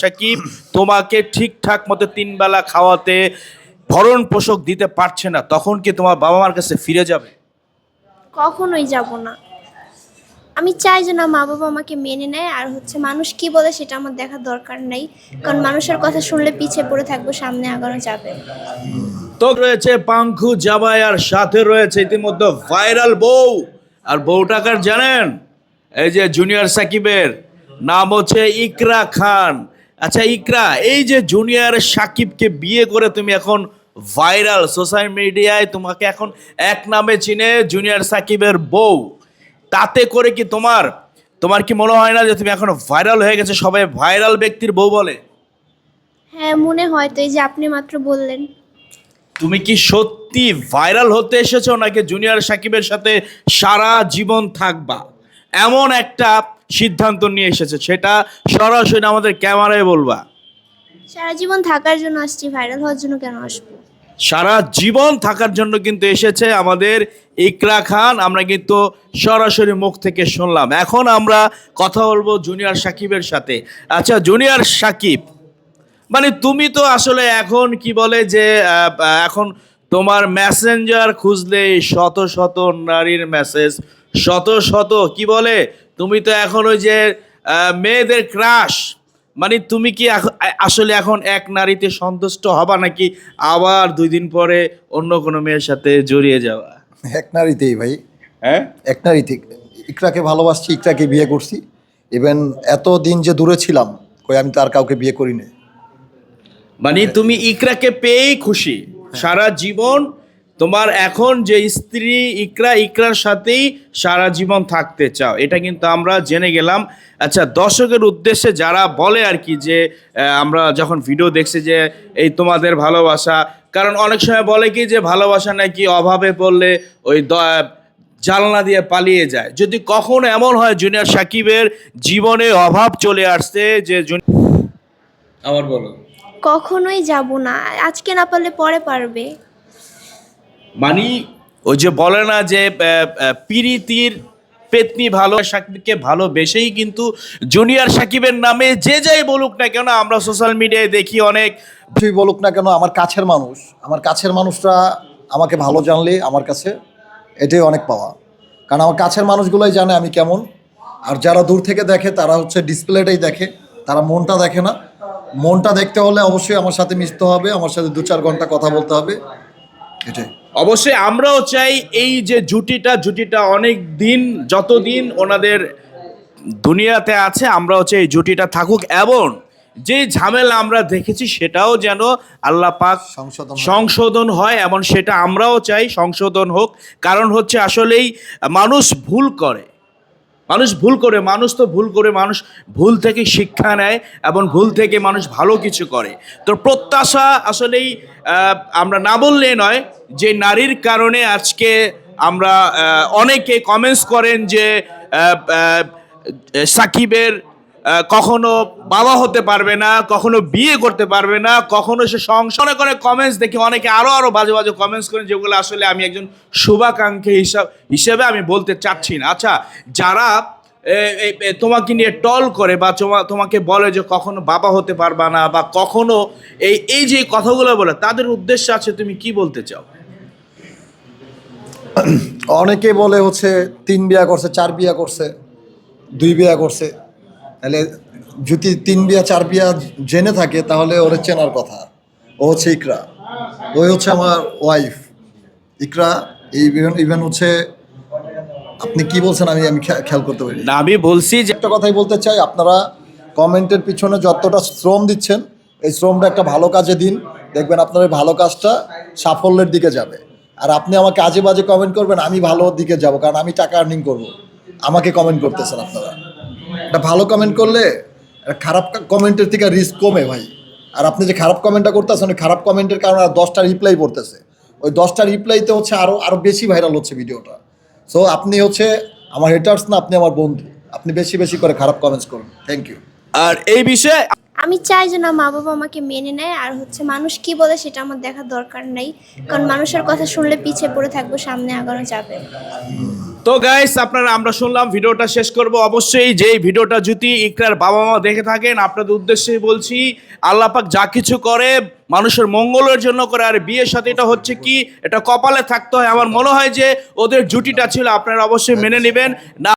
সাকিব তোমাকে ঠিকঠাক মতো তিন বেলা খাওয়াতে ভরণ পোষক দিতে পারছে না তখন কি তোমার বাবা মার কাছে ফিরে যাবে? কখনোই যাব না। আমি চাই যে না মা বাবা আমাকে মেনে নেয় আর হচ্ছে মানুষ কি বলে সেটা আমার দেখার দরকার নেই কারণ মানুষের কথা শুনলে পিছিয়ে পড়ে থাকব সামনে আগানো যাবে। তো রয়েছে পাঙ্খু জামাই আর সাথে রয়েছে ইতিমধ্যে ভাইরাল বউ। আর বউটাকার জানেন? এই যে জুনিয়র সাকিবের। নাম হচ্ছে ইকরা খান। আচ্ছা ইকরা এই যে জুনিয়র সাকিবকে বিয়ে করে তুমি এখন ভাইরাল সোশ্যাল মিডিয়ায় তোমাকে এখন এক নামে চিনে জুনিয়র সাকিবের বউ। তাতে করে কি তোমার তোমার কি মনে হয় না যে তুমি এখন ভাইরাল হয়ে গেছে? সবাই ভাইরাল ব্যক্তির বউ বলে। হ্যাঁ মনে হয় তো এই যে আপনি মাত্র বললেন। তুমি কি সত্যি ভাইরাল হতে এসেছ নাকি জুনিয়র সাকিবের সাথে সারা জীবন থাকবা? এমন একটা সিদ্ধান্ত নিয়ে এসেছে সেটা সরাসরি আমাদের ক্যামেরায় বলবা। সারা জীবন থাকার জন্য আসছি ভাইরাল হওয়ার জন্য কেন আসব? সারা জীবন থাকার জন্য কিন্তু এসেছে আমাদের ইকরা খান আমরা কিন্তু সরাসরি মুখ থেকে শুনলাম। এখন আমরা কথা বলব জুনিয়র সাকিবের সাথে। আচ্ছা জুনিয়র সাকিব মানে তুমি তো আসলে এখন কি বলে যে এখন তোমার মেসেঞ্জার খুঁজলে শত শত নারীর মেসেজ শত শত কি বলে তুমি তো এখন ওই যে মেয়েদের ক্রাশ মানে তুমি কি আসলে এখন এক নারীতে সন্তুষ্ট হবা নাকি আবার দুই দিন পরে অন্য কোনো মেয়ের সাথে জড়িয়ে যাওয়া এক নারীতেই ভাই। হ্যাঁ? এক নারীতে। ইকরাকে ভালোবাসছি ইকরাকে বিয়ে করছি। ইভেন এত দিন যে দূরে ছিলাম কই আমি তার কাউকে বিয়ে করি না মানে তুমি ইকরাকে পেয়েই খুশি। সারা জীবন তোমার এখন যে স্ত্রী ইকরা ইকরার সাথেই সারা জীবন থাকতে চাও এটা কিন্তু আমরা জেনে গেলাম। আচ্ছা দর্শকের উদ্দেশ্যে যারা বলে আর কি যে আমরা যখন ভিডিও দেখছি যে এই তোমাদের ভালোবাসা কারণ অনেক সময় বলে কি যে ভালোবাসা নাকি অভাবে পড়লে ওই দ- জানলা দিয়ে পালিয়ে যায়। যদি কখনো এমন হয় জুনিয়র সাকিবের জীবনে অভাব চলে আসছে যে জুনি- আবার বলো। কখনোই যাব না। আজকে না পারলে পরে পারবে। মানে ওই যে বলে না যে পিরিতির পেতনি ভালো সাকিবকে ভালোবেসেই কিন্তু জুনিয়র সাকিবের নামে যে যাই বলুক না কেন আমরা সোশ্যাল মিডিয়ায় দেখি অনেক। কিছুই বলুক না কেন আমার কাছের মানুষ। আমার কাছের মানুষরা আমাকে ভালো জানলে আমার কাছে এটাই অনেক পাওয়া। কারণ আমার কাছের মানুষগুলোই জানে আমি কেমন। আর যারা দূর থেকে দেখে তারা হচ্ছে ডিসপ্লেটাই দেখে। তারা মনটা দেখে না। মনটা দেখতে হলে অবশ্যই আমার সাথে মিশতে হবে আমার সাথে দু চার ঘণ্টা কথা বলতে হবে। এটাই। অবশ্যই আমরাও চাই এই যে জুটিটা জুটিটা অনেক দিন যতদিন ওনাদের দুনিয়াতে আছে আমরাও চাই এই জুটিটা থাকুক এবং যে ঝামেলা আমরা দেখেছি সেটাও যেন আল্লাহ পাক সংশোধন হয়। সংশোধন হয় এবং সেটা আমরাও চাই সংশোধন হোক কারণ হচ্ছে আসলেই মানুষ ভুল করে মানুষ ভুল করে, মানুষ তো ভুল করে, মানুষ ভুল থেকে শিক্ষা নেয় এবং ভুল থেকে মানুষ ভালো কিছু করে। তো প্রত্যাশা আসলেই আমরা না বললে নয় যে নারীর কারণে আজকে আমরা অনেকে কমেন্টস করেন যে সাকিবের কখনো বাবা হতে পারবে না, কখনো বিয়ে করতে পারবে না, কখনো সে সংসারে করে কমেন্টস দেখি অনেকে আরও আরও বাজে বাজে কমেন্টস করেন যেগুলো আসলে আমি একজন শুভাকাঙ্ক্ষী হিসাব, হিসেবে আমি বলতে চাচ্ছি না। আচ্ছা যারা তোমাকে নিয়ে টল করে বা তোমা- তোমাকে বলে যে কখনো বাবা হতে পারবা না বা কখনো এই এই যে কথাগুলো বলে, তাদের উদ্দেশ্য আছে তুমি কি বলতে চাও? অনেকে বলে হচ্ছে, তিন বিয়া করছে, চার বিয়া করছে, দুই বিয়া করছে। তাহলে যদি তিন বিয়া চার বিয়া জেনে থাকে তাহলে ওর চেনার কথা। ও হচ্ছে ইকরা। ওই হচ্ছে আমার ওয়াইফ ইকরা এই ইভেন হচ্ছে আপনি কি বলছেন আমি আমি খেয়াল করতে পারি না আমি বলছি যে একটা কথাই বলতে চাই আপনারা কমেন্টের পিছনে যতটা শ্রম দিচ্ছেন এই শ্রমটা একটা ভালো কাজে দিন। দেখবেন আপনার এই ভালো কাজটা সাফল্যের দিকে যাবে। আর আপনি আমাকে আজে বাজে কমেন্ট করবেন আমি ভালো দিকে যাব কারণ আমি টাকা আর্নিং করব। আমাকে কমেন্ট করতেছেন আপনারা। একটা ভালো কমেন্ট করলে খারাপ কমেন্টের থেকে রিস্ক কমে ভাই। আর আপনি যে খারাপ কমেন্টটা করতেছেন ওই খারাপ কমেন্টের কারণে আর দশটা রিপ্লাই পড়তেছে। ওই দশটা রিপ্লাইতে হচ্ছে আরও আরও বেশি ভাইরাল হচ্ছে ভিডিওটা সো আপনি হচ্ছে আমার হেটার্স না আপনি আমার বন্ধু। আপনি বেশি বেশি করে খারাপ কমেন্টস করুন। থ্যাংক ইউ আর এই বিষয়ে আমি চাই যে না মা বাবা আমাকে মেনে নেয়। আর হচ্ছে মানুষ কি বলে সেটা আমার দেখার দরকার নেই। কারণ মানুষের কথা শুনলে পিছিয়ে পড়ে থাকব সামনে আগানো যাবে। তো গাইস আপনারা, আমরা শুনলাম, ভিডিওটা শেষ করব। অবশ্যই যে ভিডিওটা যদি ইকরার বাবা মা দেখে থাকেন, আপনাদের উদ্দেশ্যে বলছি, আল্লাহ পাক যা কিছু করে, মানুষের মঙ্গলের জন্য করে। আর বিয়ের সাথে এটা হচ্ছে কি? এটা কপালে থাকতে হয়। আমার মনে হয় যে ওদের জুটিটা ছিল, আপনারা অবশ্যই মেনে নেবেন। না